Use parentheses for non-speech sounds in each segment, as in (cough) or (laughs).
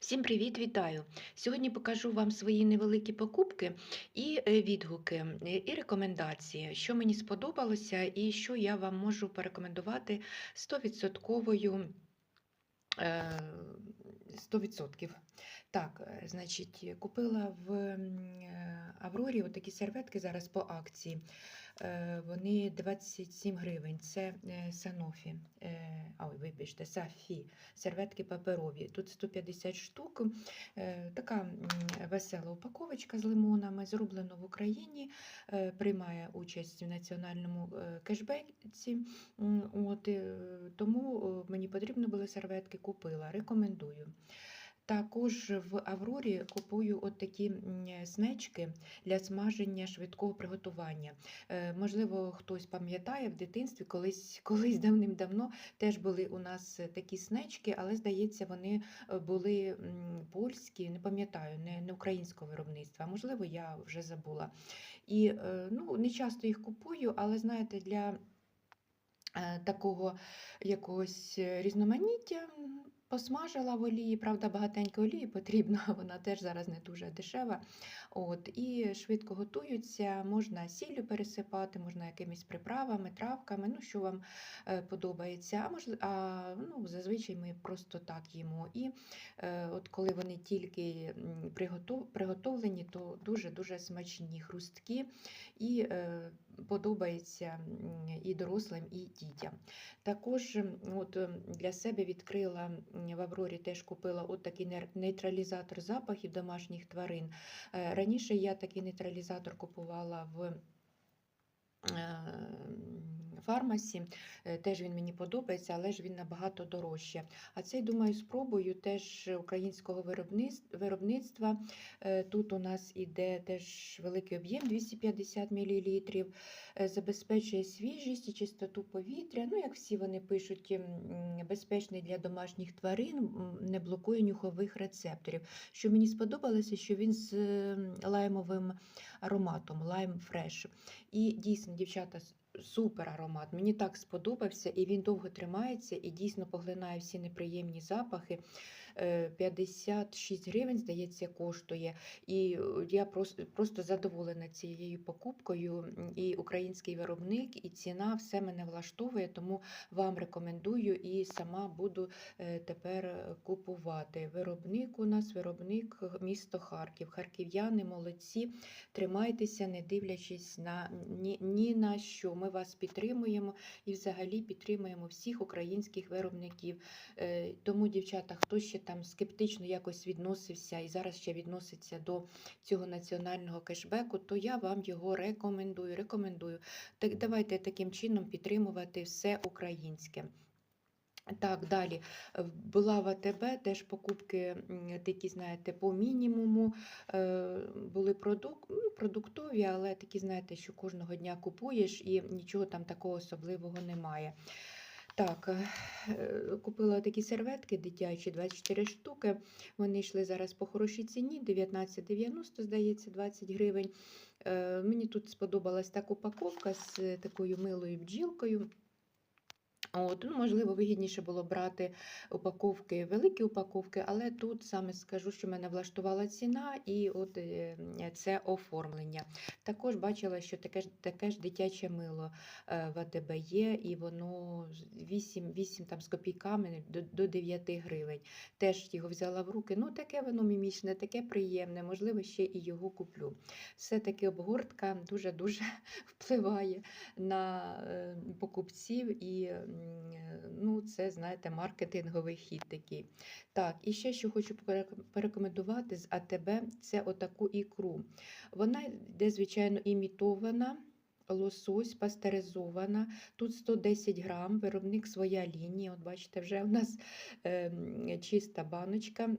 Всім привіт, вітаю! Сьогодні покажу вам свої невеликі покупки і е, відгуки, е, і рекомендації, що мені сподобалося і що я вам можу порекомендувати 100%. е, 100%. Так, е, значить, купила в Аврорі такі серветки зараз по акції. Е, Вони 27 гривень. Це е, Санофі. Е, Ой, вибачте, Сафі. Серветки паперові. Тут 150 штук. Е, Така весела упаковочка з лимонами, зроблено в Україні, е, приймає участь в національному е, кешбеці. Е, тому е, мені потрібно були серветки, купила. Рекомендую. Також в Аврорі купую от такі снечки для смаження швидкого приготування. Е, Можливо, хтось пам'ятає в дитинстві, колись, (laughs) колись давним-давно теж були у нас такі снечки, але здається, вони е, були польські, не пам'ятаю, не, не українського виробництва. Можливо, я вже забула. І е, ну, не часто їх купую, але знаєте, для такого якогось різноманіття. Посмажила в олії, правда, багатенько олії потрібно, (laughs) вона теж зараз не дуже дешева. От, і швидко готуються, можна сіллю пересипати, можна якимись приправами, травками, ну що вам е, подобається. А, можливо, а ну, зазвичай ми просто так їмо. І е, от коли вони тільки приготов, приготовлені, то дуже-дуже смачні, хрусткі і е, подобається і дорослим, і дітям. Також от, для себе відкрила в Аврорі, теж купила от такий нейтралізатор запахів домашніх тварин. Е, Раніше я такий нейтралізатор купувала в е, фармасі, Е, теж він мені подобається, але ж він набагато дорожче. А цей, думаю, спробую теж українського виробництва. Е, Тут у нас іде теж великий об'єм 250 мл, забезпечує свіжість і чистоту повітря. Ну, як всі вони пишуть, безпечний для домашніх тварин, не блокує нюхових рецепторів. Що мені сподобалося, що він з лаймовим ароматом, лайм фреш. І дійсно, дівчата, супер аромат. Мені так сподобався, і він довго тримається і дійсно поглинає всі неприємні запахи. Е, 56 гривень, здається, коштує. І е, я просто, задоволена цією покупкою. І український виробник, і ціна все мене влаштовує, тому вам рекомендую і сама буду е, тепер е, купувати. Виробник у нас виробник місто Харків. Харків'яни молодці. Тримайтеся, не дивлячись на ні, ні на що. Ми вас підтримуємо і взагалі підтримуємо всіх українських виробників. Е, Тому, дівчата, хто ще там скептично якось відносився і зараз ще відноситься до цього національного кешбеку, то я вам його рекомендую. Рекомендую. Так давайте таким чином підтримувати все українське. Так, далі Е, була в АТБ, теж покупки такі, знаєте, по мінімуму. Е, Були продук... ну, продуктові, але такі, знаєте, що кожного дня купуєш і нічого там такого особливого немає. Так, е, е, купила такі серветки дитячі, 24 штуки. Вони йшли зараз по хорошій ціні, 19,90, здається, 20 гривень. Е, Мені тут сподобалась так упаковка з такою милою бджілкою. От, ну, можливо, вигідніше було брати упаковки, великі упаковки, але тут саме скажу, що мене влаштувала ціна і от е, це оформлення. Також бачила, що таке ж, таке ж дитяче мило е, в АТБ є, і воно з 8, 8 там, з копійками до, до 9 гривень. Теж його взяла в руки. Ну, таке воно мімічне, таке приємне, можливо, ще і його куплю. Все-таки обгортка дуже-дуже (laughs) впливає на е, покупців, і ну, це, знаєте, маркетинговий хід такий. Так, і ще що хочу порекомендувати з АТБ, це отаку ікру. Вона йде, звичайно, імітована. Лосось пастеризована, тут 110 грам, виробник своя лінія. От бачите, вже у нас е, чиста баночка.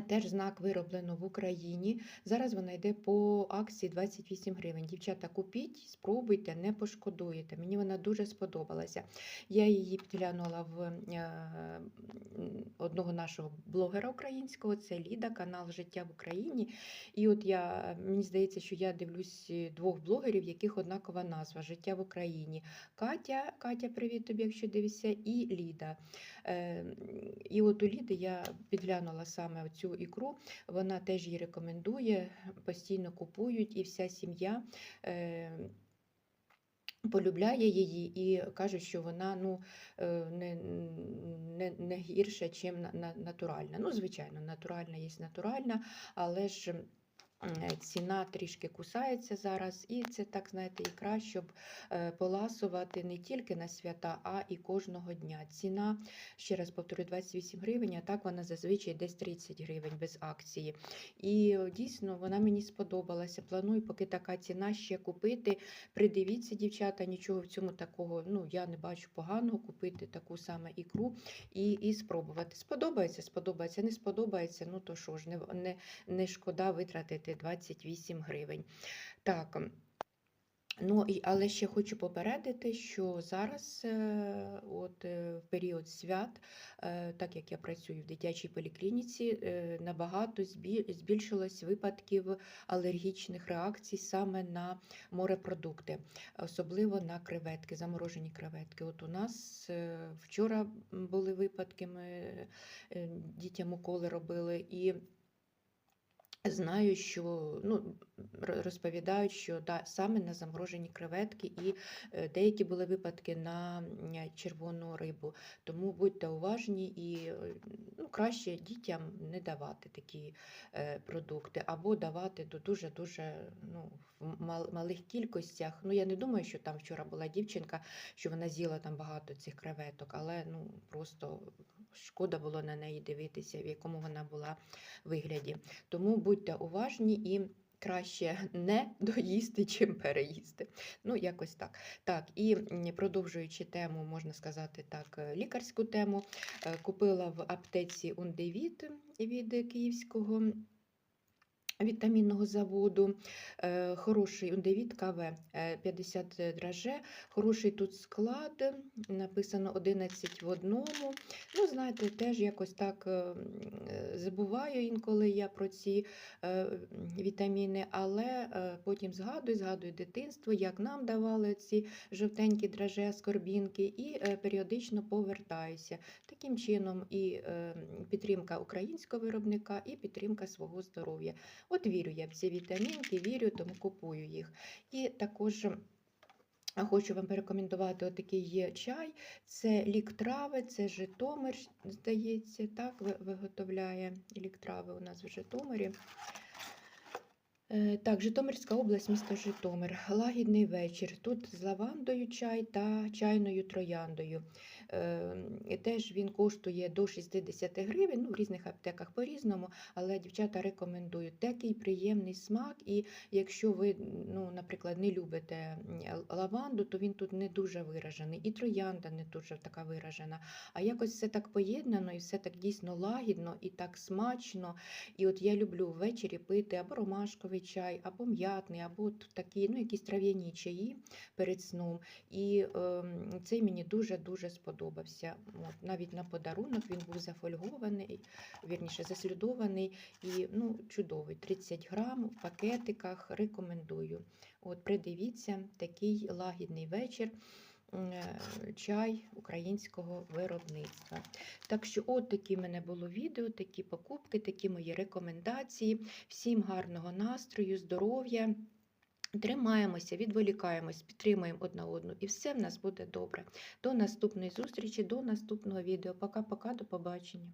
Теж знак вироблено в Україні. Зараз вона йде по акції 28 гривень. Дівчата, купіть, спробуйте, не пошкодуєте. Мені вона дуже сподобалася. Я її підглянула в е, одного нашого блогера українського, це Ліда, канал Життя в Україні. І от я, мені здається, що я дивлюсь е, двох блогерів, яких однакова назва Життя в Україні. Катя, Катя, привіт тобі, якщо дивишся, і Ліда. Е, І от у Ліди я підглянула саме цю ікру. Вона теж її рекомендує, постійно купують, і вся сім'я. е, Полюбляє її і каже, що вона ну, е, не, не, не гірша, ніж натуральна. Ну, звичайно, натуральна є натуральна, але ж ціна трішки кусається зараз, і це так, знаєте, ікра, щоб е, поласувати не тільки на свята, а і кожного дня. Ціна, ще раз повторю, 28 гривень, а так вона зазвичай десь 30 гривень без акції. І е, дійсно вона мені сподобалася. Планую, поки така ціна ще купити. Придивіться, дівчата, нічого в цьому такого, ну я не бачу поганого купити таку саме ікру і, і спробувати. Сподобається, сподобається, не сподобається, ну то що ж, не, не, не шкода витратити 28 гривень. Так. Ну, і, але ще хочу попередити, що зараз, е, от е, в період свят, е, так як я працюю в дитячій поліклініці, набагато збільшилось випадків алергічних реакцій саме на морепродукти, особливо на креветки, заморожені креветки. От у нас вчора були випадки, ми дітям уколи робили і. Знаю, що ну, розповідають, що да, саме на заморожені креветки, і е, деякі були випадки на червону рибу. Тому будьте уважні і е, ну, краще дітям не давати такі е, продукти, або давати до дуже-дуже ну, в малих кількостях. Ну, я не думаю, що там вчора була дівчинка, що вона з'їла там багато цих креветок, але ну, просто шкода було на неї дивитися, в якому вона була вигляді. Тому будьте уважні і краще (laughs) не доїсти, чим переїсти. Ну, якось так. Так, і продовжуючи тему, можна сказати так, е, лікарську тему, е, купила в аптеці Ундевіт від київського. Вітамінного заводу, е, хороший ундевіт КВ, е, 50 драже, хороший тут склад, написано 11 в одному. Ну, знаєте, теж якось так е, забуваю інколи я про ці е, вітаміни, але потім згадую, згадую дитинство, як нам давали ці жовтенькі драже, скорбінки, і періодично повертаюся. Таким чином і підтримка українського виробника, і підтримка свого здоров'я. От вірю я в ці вітамінки, вірю, тому купую їх. І також. Хочу вам порекомендувати отакий є чай. Це лік трави, це Житомир, здається, так, виготовляє лік трави у нас в Житомирі. Е, Так, Житомирська область, місто Житомир. Лагідний вечір. Тут з лавандою чай та чайною трояндою. Е, Теж він коштує до 60 гривень, ну, в різних аптеках по-різному, але дівчата рекомендують такий приємний смак. І якщо ви, ну, наприклад, не любите лаванду, то він тут не дуже виражений. І троянда не дуже така виражена. А якось все так поєднано і все так дійсно лагідно і так смачно. І от я люблю ввечері пити або ромашковий чай, або м'ятний, або такі, ну, якісь трав'яні чаї перед сном. І ем, цей мені дуже-дуже сподобався. От, навіть на подарунок він був зафольгований, вірніше заслідований і ну, чудовий. 30 грам в пакетиках рекомендую. От, придивіться, такий лагідний вечір. Е, Чай українського виробництва. Так що, от такі в мене було відео, такі покупки, такі мої рекомендації. Всім гарного настрою, здоров'я. Тримаємося, відволікаємось, підтримуємо одна одну, і все в нас буде добре. До наступної зустрічі, до наступного відео. Пока-пока, до побачення.